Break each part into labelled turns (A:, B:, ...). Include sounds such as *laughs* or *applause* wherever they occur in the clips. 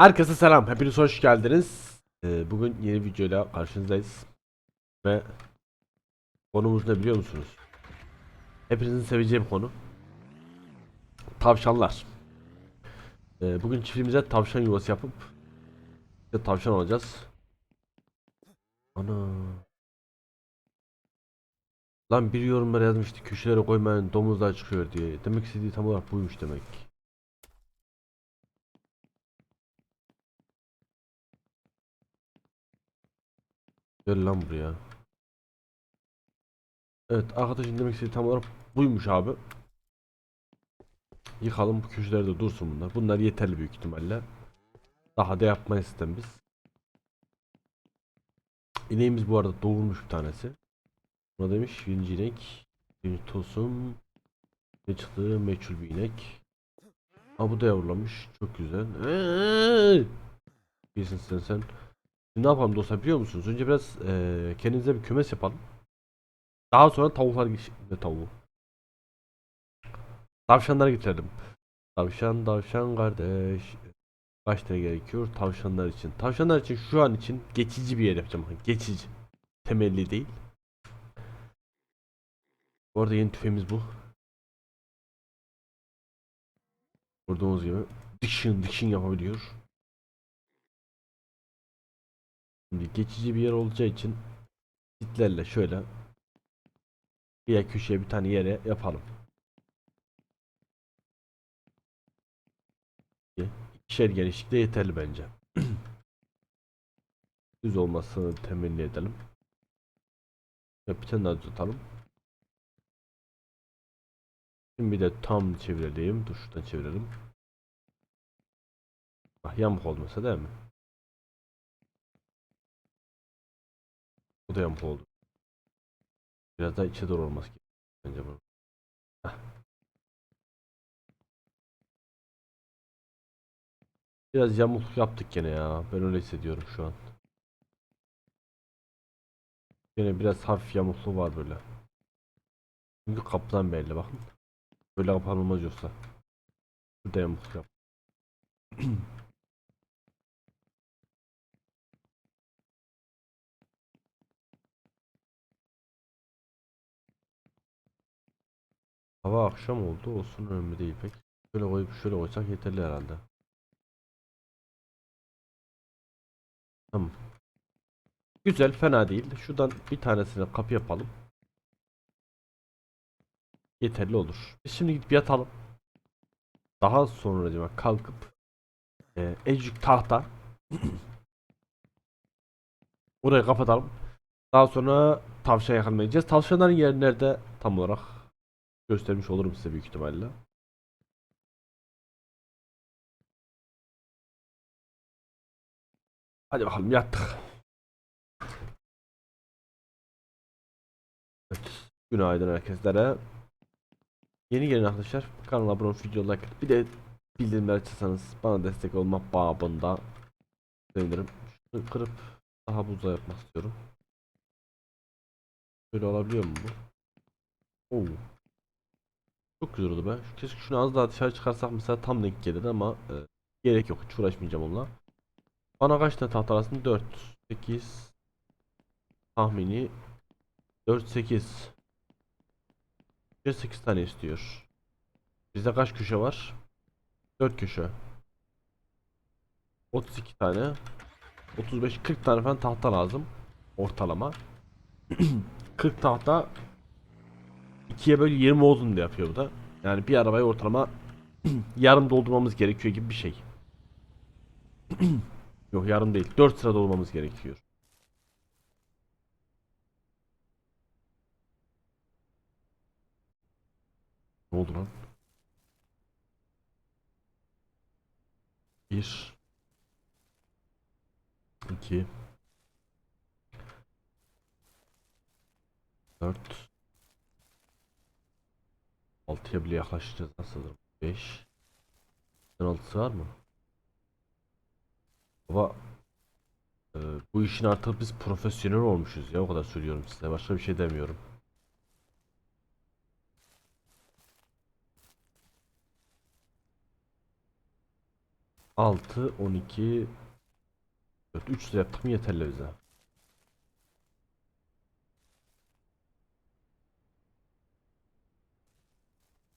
A: Herkese selam. Hepiniz hoş geldiniz. Ee, bugün yeni videoyla karşınızdayız. Ve konumuz ne biliyor musunuz? Hepinizin seveceği bir konu. Tavşanlar. Ee, bugün çiftliğimize tavşan yuvası yapıp işte tavşan alacağız. Ana. Lan bir yorumlara yazmıştı köşelere koymayın domuzlar çıkıyor diye. Demek istediği tam olarak buymuş demek. Gel lan buraya. Evet arkadaşın demek istediği tam olarak buymuş abi. Yıkalım bu köşelerde dursun bunlar. Bunlar yeterli büyük ihtimalle. Daha da yapmayız sistem biz. İneğimiz bu arada doğurmuş bir tanesi. Buna demiş birinci inek. Birinci tosum. Ne çıktı? Meçhul bir inek. Ha bu da yavrulamış. Çok güzel. Eee! Bilsin sen sen. Şimdi ne yapalım dostlar biliyor musunuz? Önce biraz eee kendinize bir kümes yapalım. Daha sonra tavuklar ne tavuğu? Tavşanları getirelim. Tavşan tavşan kardeş. Kaç tane gerekiyor tavşanlar için? Tavşanlar için şu an için geçici bir yer yapacağım. Geçici. Temelli değil. Bu arada yeni tüfeğimiz bu. Gördüğünüz gibi dikşin dikşin yapabiliyor. Şimdi geçici bir yer olacağı için sitlerle şöyle bir köşeye bir tane yere yapalım. İkişer genişlikte yeterli bence. *clears throat* Düz olmasını temenni edelim. Ve bir tane daha tutalım. Şimdi bir de tam çevirelim. Dur şuradan çevirelim. Ah yamuk olmasa değil mi? Bu da yamuk oldu. Biraz daha içe doğru olması gerekiyor bence. Heh. Biraz yamuk yaptık gene ya. Ben öyle hissediyorum şu an. Gene biraz hafif yamukluğu var böyle. Çünkü kapıdan belli bakın. Böyle kapanılmaz yoksa. Şurada yamuk yap. *clears throat* Hava akşam oldu olsun önemli değil pek. Şöyle koyup şöyle koysak yeterli herhalde. Tamam. Güzel fena değil. Şuradan bir tanesine kapı yapalım. Yeterli olur. Biz şimdi gidip yatalım. Daha sonra acaba kalkıp e, ecik tahta *clears throat* Burayı kapatalım. Daha sonra tavşan yakalayacağız. Tavşanların yeri nerede tam olarak göstermiş olurum size büyük ihtimalle. Hadi bakalım yattık. Evet. Günaydın herkeslere. Yeni gelen arkadaşlar kanala abone olup video like bir de bildirimler açarsanız bana destek olmak babında sevinirim. Şunu kırıp daha buza yapmak istiyorum. Böyle olabiliyor mu bu? Oo. Çok güzel oldu be. Keşke şunu az daha dışarı çıkarsak mesela tam denk gelir ama e, gerek yok. Hiç uğraşmayacağım onunla. Bana kaç tane tahta arasında? 4, 8 tahmini 4, 8 8 tane istiyor. Bizde kaç köşe var? 4 köşe. 32 tane 35 40 tane falan tahta lazım. Ortalama. *clears throat* 40 tahta 2'ye böyle 20 olsun diye yapıyor bu da. Yani bir arabayı ortalama *clears throat* yarım doldurmamız gerekiyor gibi bir şey. *clears throat* Yok yarım değil. 4 sıra doldurmamız gerekiyor. Ne oldu lan? Bir. İki. Dört. Altıya bile yaklaşacağız nasıldır? Beş. Altısı var mı? Baba e, bu işin artık biz profesyonel olmuşuz ya o kadar söylüyorum size başka bir şey demiyorum. 6 12 4 300 yaptık mı yeterli bize.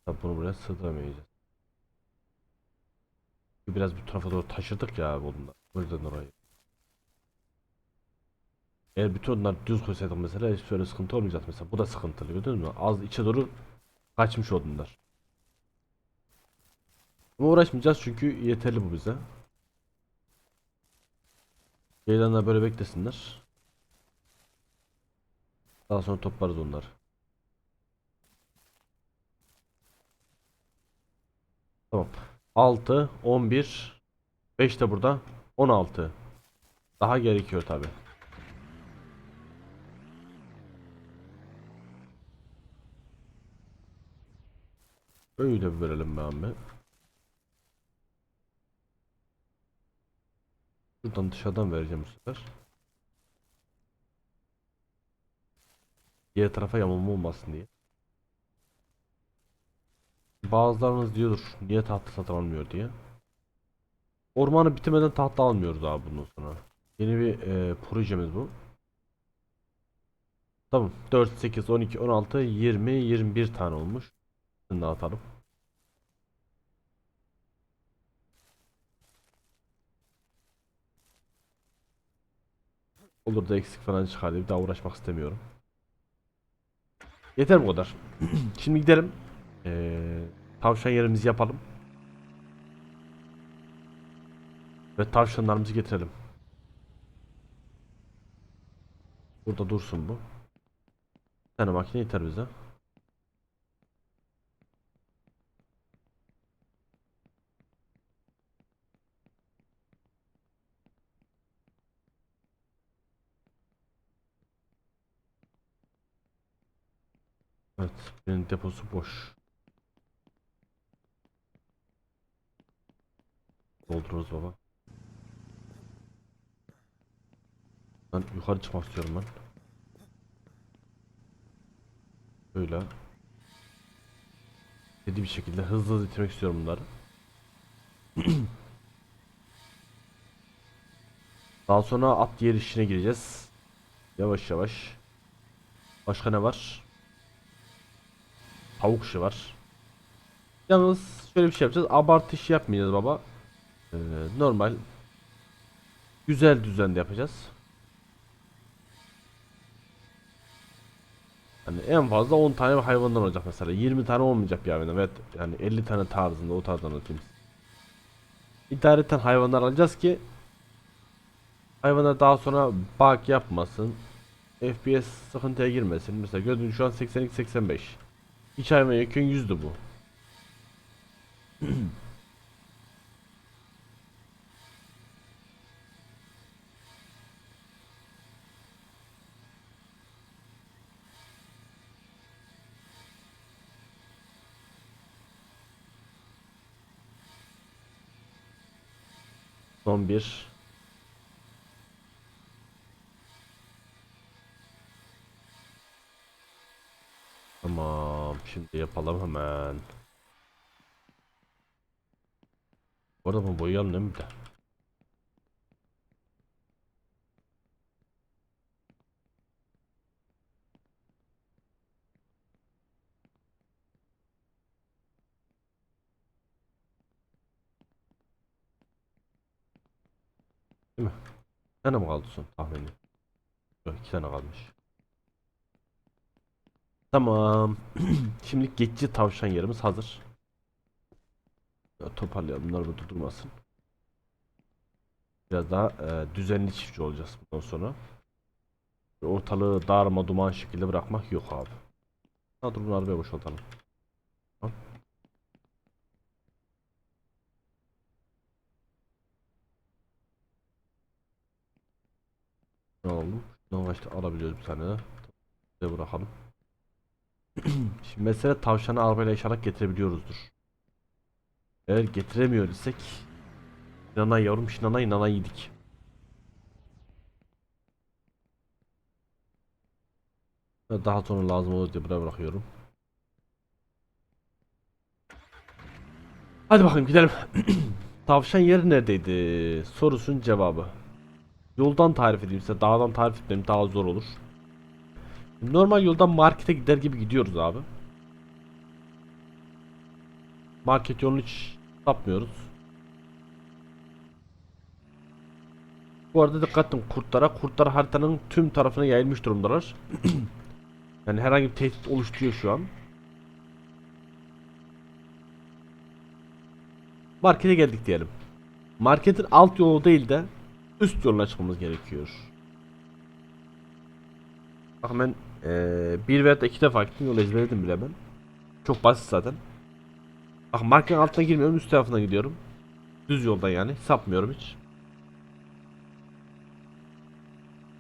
A: Tabi bunu buraya sığdıramayacağız. Biraz bu tarafa doğru taşıdık ya abi ondan. O yüzden orayı. Eğer bütün onlar düz koysaydık mesela hiç böyle sıkıntı olmayacak mesela. Bu da sıkıntılı gördün mü? Az içe doğru kaçmış odunlar. Ama uğraşmayacağız çünkü yeterli bu bize. Ceylanlar böyle beklesinler. Daha sonra toplarız onları. Tamam. 6, 11, 5 de burada. 16. Daha gerekiyor tabi. Öyle verelim be. Buradan dışarıdan vereceğim bu sefer. Diğer tarafa yamulma olmasın diye. Bazılarınız diyordur niye tahta satın almıyor diye. Ormanı bitirmeden tahta almıyoruz abi bundan sonra. Yeni bir e, projemiz bu. Tamam 4, 8, 12, 16, 20, 21 tane olmuş. Şimdi dağıtalım. Olur da eksik falan çıkar bir daha uğraşmak istemiyorum. Yeter bu kadar. *clears throat* Şimdi gidelim. Ee, tavşan yerimizi yapalım. Ve tavşanlarımızı getirelim. Burada dursun bu. Bir tane makine yeter bize. Evet, benim deposu boş. Doldururuz baba. Ben yukarı çıkmak istiyorum ben. Böyle. Dediğim bir şekilde hızlı hızlı bitirmek istiyorum bunları. *clears throat* Daha sonra at yer işine gireceğiz. Yavaş yavaş. Başka ne var? Tavuk işi var. Yalnız şöyle bir şey yapacağız. Abartı işi yapmayacağız baba. Ee, normal güzel düzende yapacağız. Hani en fazla 10 tane hayvandan olacak mesela. 20 tane olmayacak bir hayvan. Evet yani 50 tane tarzında o tarzdan atayım. İdareten hayvanlar alacağız ki hayvanlar daha sonra bug yapmasın. FPS sıkıntıya girmesin. Mesela gördüğünüz şu an 82-85. Hiç hayvan yokken yüzdü bu. *clears throat* Son bir. Tamam. Şimdi yapalım hemen. Bu arada bunu boyayalım değil mi bir de? Değil mi? Bir tane mi kaldı son tahmini? Yok iki tane kalmış. Tamam. *clears throat* Şimdi geçici tavşan yerimiz hazır. Ya, toparlayalım bunlar burada durmasın. Biraz daha e, düzenli çiftçi olacağız bundan sonra. Ortalığı darma duman şekilde bırakmak yok abi. Ha dur bunu arabaya boşaltalım. Tamam. Ne Şuradan kaçta alabiliyoruz bir tane de. Bırakalım. *clears throat* Şimdi mesela tavşanı arabayla inşallah getirebiliyoruzdur. Eğer getiremiyor isek Nanay yavrum şinanay nanay yedik. Daha sonra lazım olur diye buraya bırakıyorum. Hadi bakalım gidelim. *clears throat* Tavşan yeri neredeydi? Sorusunun cevabı. Yoldan tarif edeyim size. Dağdan tarif etmem daha zor olur. Normal yoldan markete gider gibi gidiyoruz abi. Market yolunu hiç sapmıyoruz. Bu arada dikkat edin kurtlara. Kurtlar haritanın tüm tarafına yayılmış durumdalar. *clears throat* yani herhangi bir tehdit oluşturuyor şu an. Markete geldik diyelim. Marketin alt yolu değil de üst yoluna çıkmamız gerekiyor. Bak ben eee, bir veya da iki defa gittim yolu ezberledim bile ben. Çok basit zaten. Bak marketin altına girmiyorum üst tarafına gidiyorum. Düz yoldan yani sapmıyorum hiç.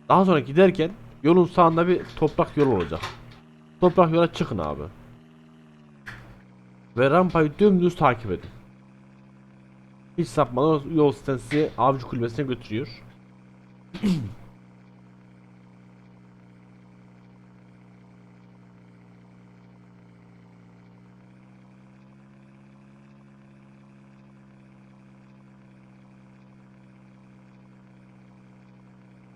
A: Daha sonra giderken yolun sağında bir toprak yol olacak. Toprak yola çıkın abi. Ve rampayı dümdüz takip edin. Hiç sapmadan yol sizi avcı kulübesine götürüyor. *clears throat*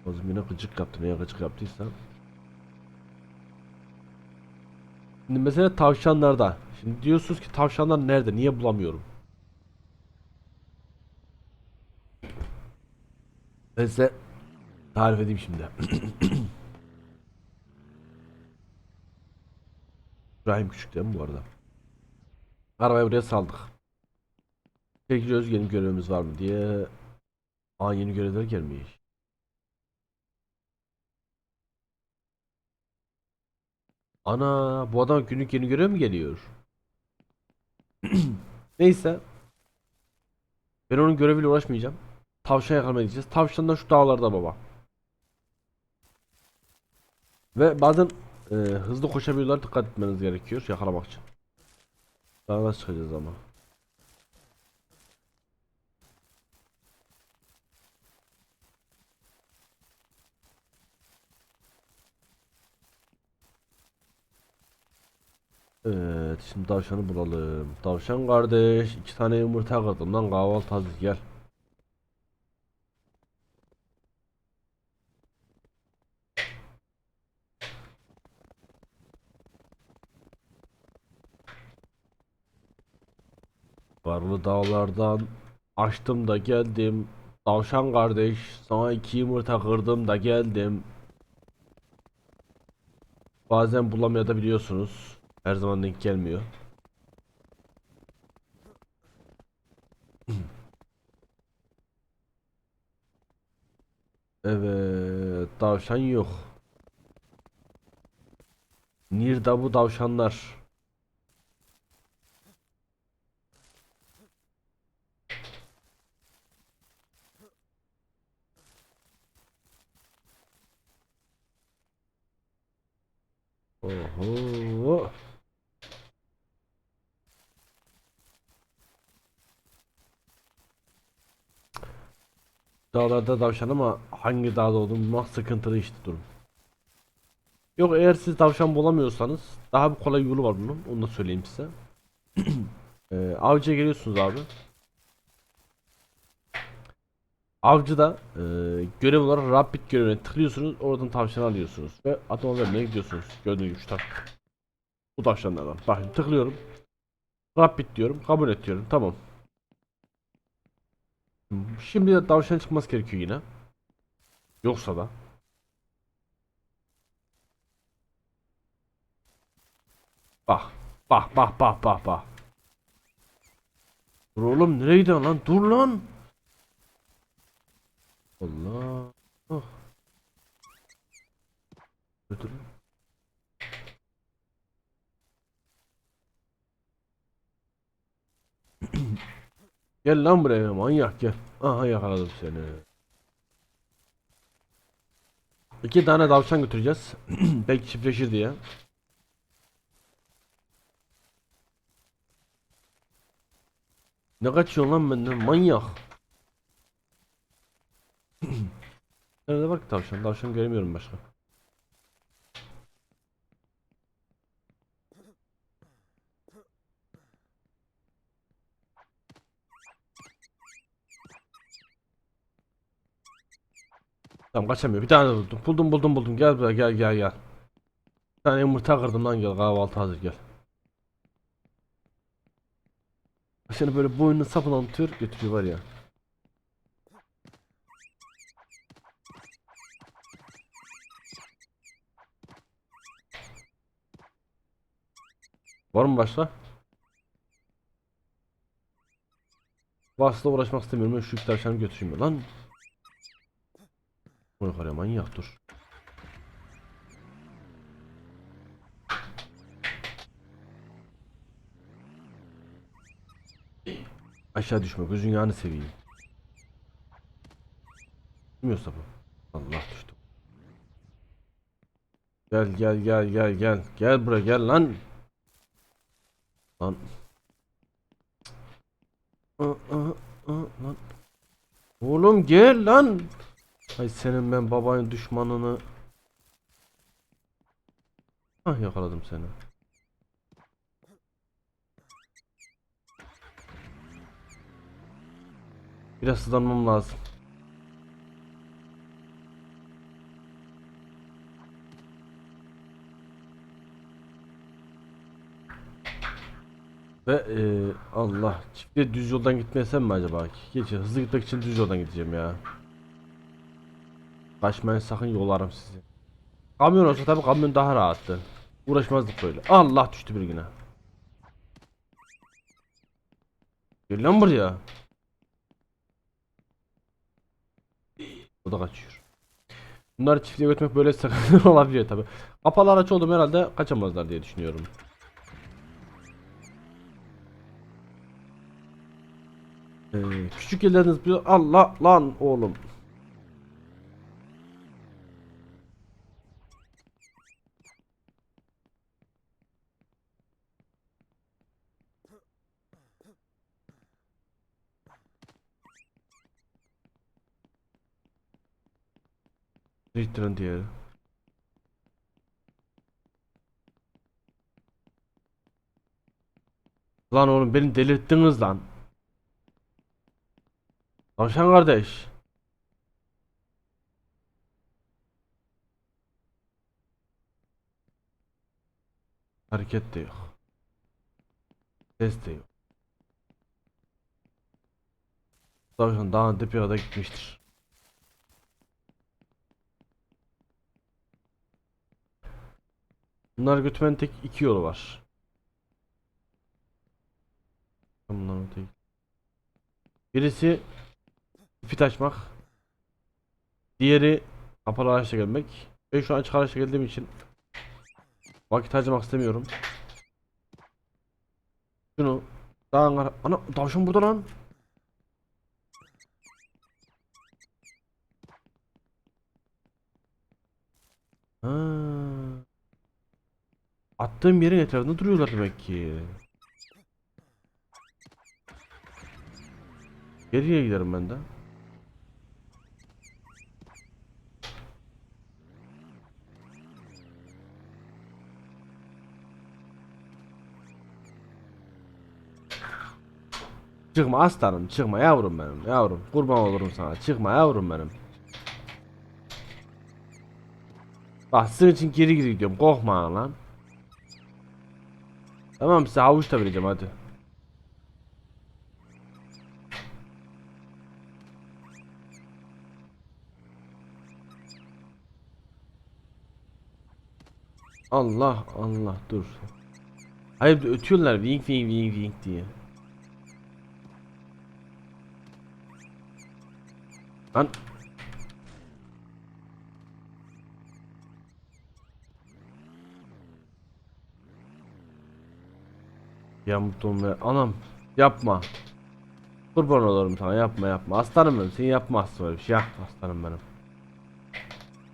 A: Oğlum yine gıcık yaptı. Neye gıcık yaptıysa. Şimdi mesela tavşanlarda. Şimdi diyorsunuz ki tavşanlar nerede? Niye bulamıyorum? Ben size tarif edeyim şimdi. *clears throat* İbrahim Küçük değil mi bu arada? Arabayı buraya saldık. Çekiliyoruz yeni görevimiz var mı diye. Aa yeni görevler gelmiş. Ana bu adam günlük yeni görev mi geliyor? *clears throat* Neyse. Ben onun göreviyle uğraşmayacağım. Tavşan yakalamaya gideceğiz. Tavşan da şu dağlarda baba. Ve bazen e, hızlı koşabiliyorlar dikkat etmeniz gerekiyor yakalamak için. Nasıl çıkacağız ama. Evet şimdi tavşanı bulalım. Tavşan kardeş iki tane yumurta kırdım lan kahvaltı hazır gel. Varlı dağlardan açtım da geldim. Tavşan kardeş sana iki yumurta kırdım da geldim. Bazen bulamayabiliyorsunuz. Her zaman denk gelmiyor. *clears throat* Evet, tavşan yok. Nerede bu tavşanlar? Dağlarda tavşan ama hangi dağda olduğunu bulmak sıkıntılı işte durum. Yok eğer siz tavşan bulamıyorsanız daha bir kolay yolu var bunun. Onu da söyleyeyim size. *clears throat* Ee, avcıya geliyorsunuz abi. Avcıda e, görev olarak Rabbit görevine tıklıyorsunuz. Oradan tavşan alıyorsunuz. Ve atoma vermeye gidiyorsunuz. Gördüğünüz gibi şu tak. Bu tavşanlardan. Bakın tıklıyorum. Rabbit diyorum. Kabul et diyorum. Tamam. Şimdi de tavşan çıkması gerekiyor yine. Yoksa da. Bak. Bak bak bak bak bak. Dur oğlum nereye gidiyorsun lan? Dur lan. Allah. Oh. Dur. *clears throat* Gel lan buraya manyak gel. Aha yakaladım seni. İki tane tavşan götüreceğiz. *clears throat* Belki çiftleşir diye. Ne kaçıyorsun lan benden manyak. *clears throat* Nerede ki tavşan? Tavşan göremiyorum başka. Tamam kaçamıyor. Bir tane buldum. Buldum buldum buldum. Gel buraya gel gel gel. Bir tane yumurta kırdım lan gel kahvaltı hazır gel. Seni böyle boynunu sapından tutuyor götürüyor var ya. Var mı başka? Vasıfla uğraşmak istemiyorum. Ben şu tavşanı götüreyim lan. Bunu yukarıya manyak dur. Aşağı düşme gözün yağını seveyim. Bilmiyorsa bu. Allah düştü. Gel gel gel gel gel. Gel buraya gel lan. Lan. Aa, aa, aa, lan. Oğlum gel lan. Ay senin ben babanın düşmanını. Ah yakaladım seni. Biraz hızlanmam lazım. Ve eee, Allah çiftliğe düz yoldan gitmesem mi acaba? Geç hızlı gitmek için düz yoldan gideceğim ya. Kaçmayın sakın yolarım sizi. Kamyon olsa tabii kamyon daha rahattı. Uğraşmazdık böyle. Allah düştü bir güne. Gel lan buraya. O da kaçıyor. Bunları çiftliğe götürmek böyle sıkıntı *laughs* olabiliyor tabi. Kapalı araç oldum herhalde kaçamazlar diye düşünüyorum. Ee, küçük elleriniz bir Allah lan oğlum. Riktirin diğeri. Lan oğlum beni delirttiniz lan. Tavşan kardeş. Hareket de yok. Ses de yok. Tavşan dağın tepeye kadar gitmiştir. Bunlar götürmenin tek iki yolu var. Bunların tek. Birisi ipi açmak. Diğeri kapalı araçla gelmek. Ben şu an açık araçla geldiğim için vakit harcamak istemiyorum. Şunu ara... Ana tavşan burada lan. Ha. Attığım yerin etrafında duruyorlar demek ki. Geriye giderim ben de. Çıkma aslanım çıkma yavrum benim yavrum kurban olurum sana çıkma yavrum benim Bak sizin için geri geri gidiyorum korkma lan Tamam size havuç da vereceğim hadi. Allah Allah dur. Hayır ötüyorlar wing wing wing wing diye. Lan Yamuttum ve anam yapma. Kurban olurum sana yapma yapma. Aslanım benim sen yapmazsın öyle bir şey yapma aslanım benim.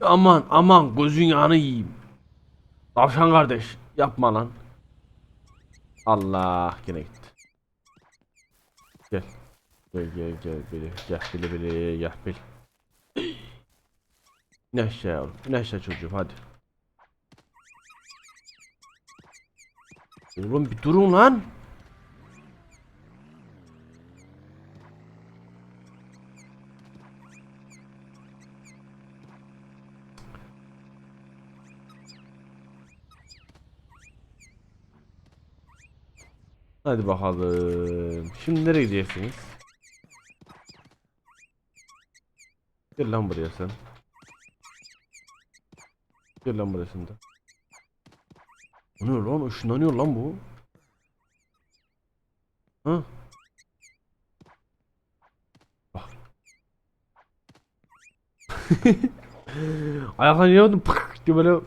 A: Aman aman gözün yağını yiyeyim. Tavşan kardeş yapma lan. Allah gene gitti. Gel. Gel gel gel bili gel bili bili gel bil. İn aşağı yavrum in aşağı çocuğum hadi. Oğlum bir durun lan. Hadi bakalım. Şimdi nereye gideceksiniz? Gel lan buraya sen. Gel lan buraya sen de. O ne lan? Işınlanıyor lan bu. Ha? Bak. *laughs* Ayaklarını yaptım pık diye böyle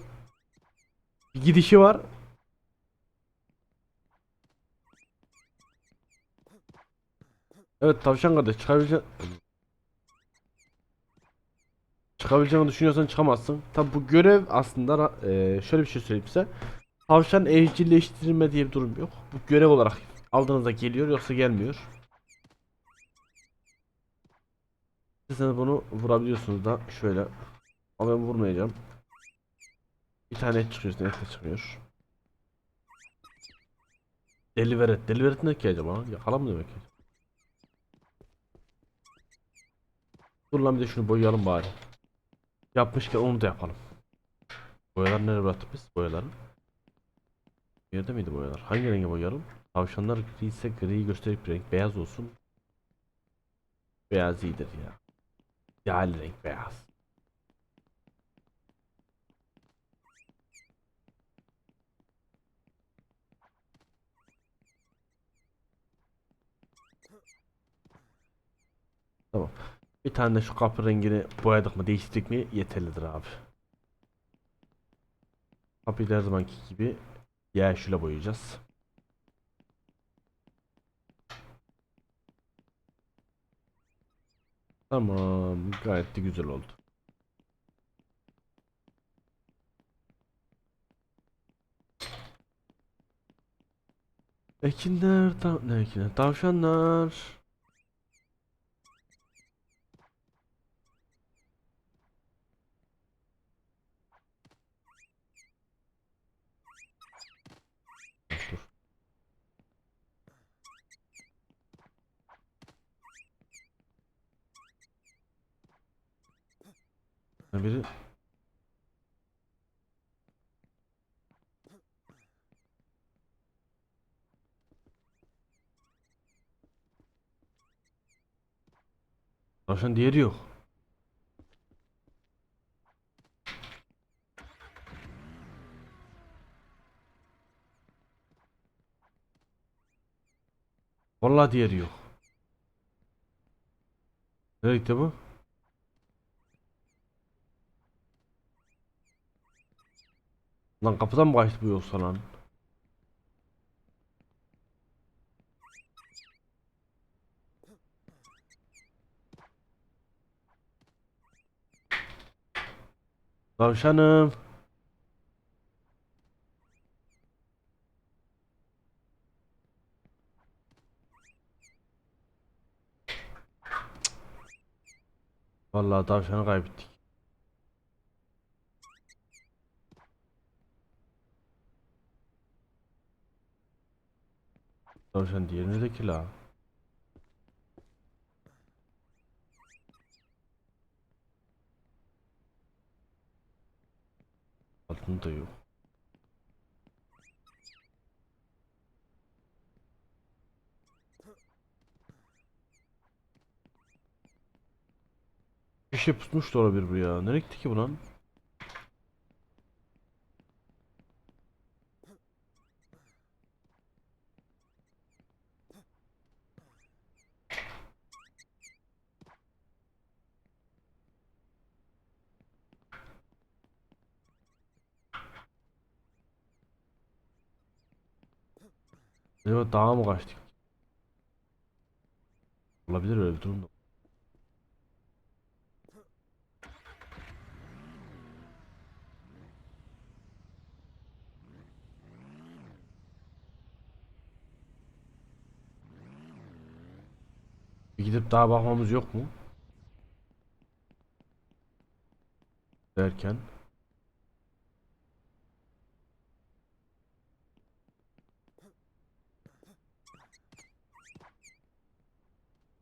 A: bir gidişi var. Evet tavşan kardeş çıkabileceksin. Çıkabileceğini düşünüyorsan çıkamazsın. Tabi bu görev aslında eee, şöyle bir şey söyleyeyim size. Tavşan evcilleştirilme diye bir durum yok. Bu görev olarak aldığınızda geliyor yoksa gelmiyor. De bunu vurabiliyorsunuz da şöyle. Ama ben vurmayacağım. Bir tane et çıkıyor, et de çıkmıyor. Deliveret. Deliveret ne ki acaba? Yakala mı demek ki? Dur lan bir de şunu boyayalım bari. Yapmışken onu da yapalım. Boyalar nereye bıraktık biz? Boyaları. Yerde miydi boyalar? Hangi renge boyayalım? Tavşanlar gri ise griyi gösterip bir renk beyaz olsun. Beyaz iyidir ya. İdeal renk beyaz. Tamam. Bir tane de şu kapı rengini boyadık mı değiştirdik mi yeterlidir abi. Kapıyı her zamanki gibi yeşile boyayacağız. Tamam gayet de güzel oldu. Ekinler, ta ne ekinler? Tavşanlar. Biri Tavşan diğeri yok. Vallahi diğeri yok. Gitti bu? Lan kapıdan mı kaçtı bu yoksa lan? Tavşanım. Vallahi tavşanı kaybettik. Tavşan diğerindeki la. Altında yok. Bir şey pusmuş da olabilir bu ya. Nereye gitti ki bu lan? Acaba dağa mı kaçtık? Olabilir öyle bir durum da. Bir gidip daha bakmamız yok mu? Derken.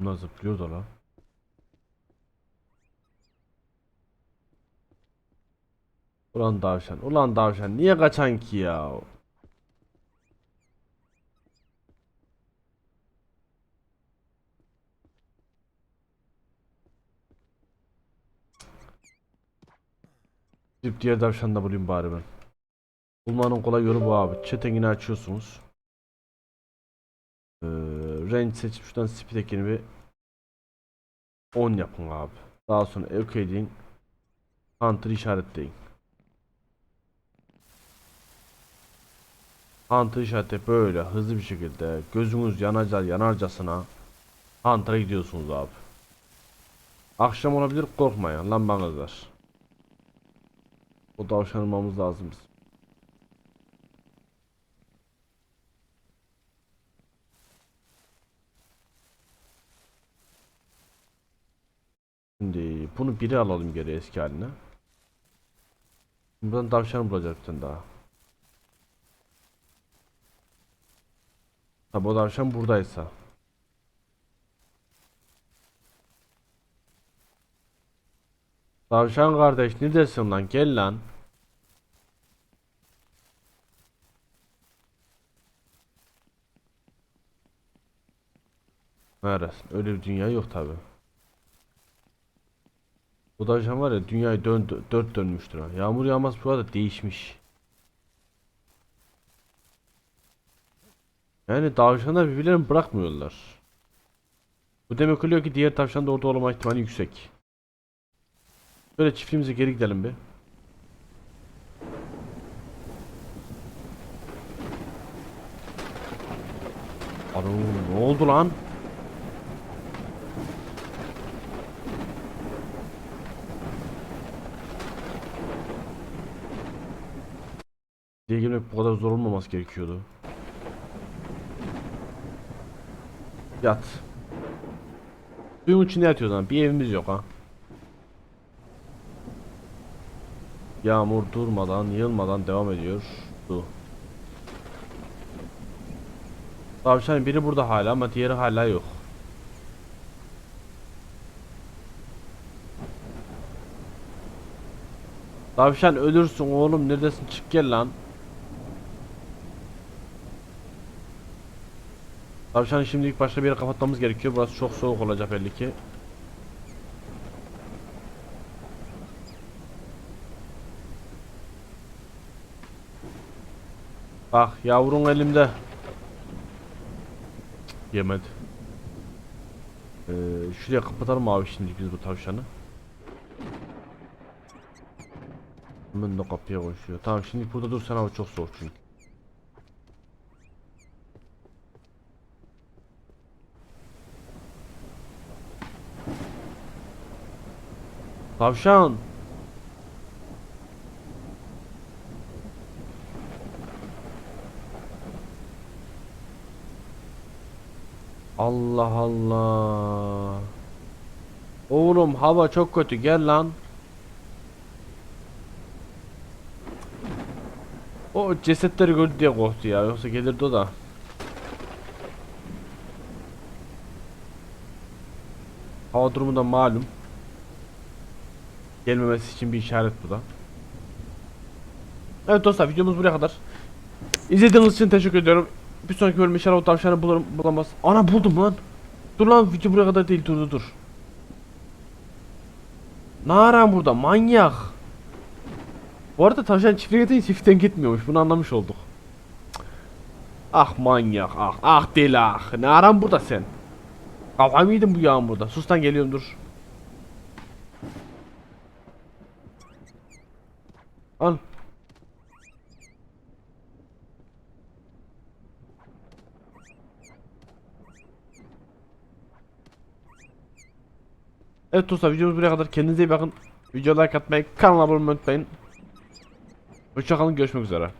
A: Bunlar zıplıyor da lan. Ulan davşan. Ulan davşan. Niye kaçan ki ya? Gidip diğer davşanı da bulayım bari ben. Bulmanın kolay yolu bu abi. Çetengini açıyorsunuz. Ee, range seçip şuradan speed ekini bir 10 yapın abi. Daha sonra OK deyin. Hunter işaretleyin. Hunter işareti böyle hızlı bir şekilde gözünüz yanacar yanarcasına Hunter'a gidiyorsunuz abi. Akşam olabilir korkmayın lambanız var. O tavşan almamız lazım bizim. Şimdi bunu biri alalım geri eski haline. Buradan tavşan bulacak bir tane daha. Tabi o tavşan buradaysa. Tavşan kardeş ne dersin lan gel lan. Neresi? Öyle bir dünya yok tabi. Bu tavşan var ya dünyayı dön dört dönmüştür ha. Yağmur yağmaz bu arada değişmiş. Yani tavşanlar birbirlerini bırakmıyorlar. Bu demek oluyor ki diğer tavşan da orada olma ihtimali yüksek. Böyle çiftliğimize geri gidelim bir. Alo ne oldu lan? Girmek bu kadar zor olmaması gerekiyordu. Yat. Suyun içinde yatıyoruz lan. Bir evimiz yok ha. Yağmur durmadan, yığılmadan devam ediyor. Su. Tavşan biri burada hala ama diğeri hala yok. Tavşan ölürsün oğlum neredesin çık gel lan. Tavşanı şimdilik başka bir yere kapatmamız gerekiyor. Burası çok soğuk olacak belli ki. Bak yavrun elimde. Yemedi. Ee, şuraya kapatalım abi şimdi biz bu tavşanı. Hemen de kapıya koşuyor. Tamam şimdi burada dur sen abi çok soğuk çünkü. Tavşan. Allah Allah. Oğlum hava çok kötü gel lan. O cesetleri gördü diye korktu ya yoksa gelirdi o da. Hava durumu da malum. Gelmemesi için bir işaret bu da. Evet dostlar videomuz buraya kadar. İzlediğiniz için teşekkür ediyorum. Bir sonraki bölüm inşallah o tavşanı bulurum bulamaz. Ana buldum lan. Dur lan video buraya kadar değil dur dur dur. Ne aran burada manyak. Bu arada tavşan çiftliğe değil çiftten gitmiyormuş bunu anlamış olduk. Ah manyak ah ah deli ah. Ne aran burada sen? Kafayı mıydın bu yağmurda? Sus lan geliyorum dur. Al. Evet dostlar videomuz buraya kadar. Kendinize iyi bakın. Videoya like atmayı, kanala abone olmayı unutmayın. Hoşçakalın görüşmek üzere.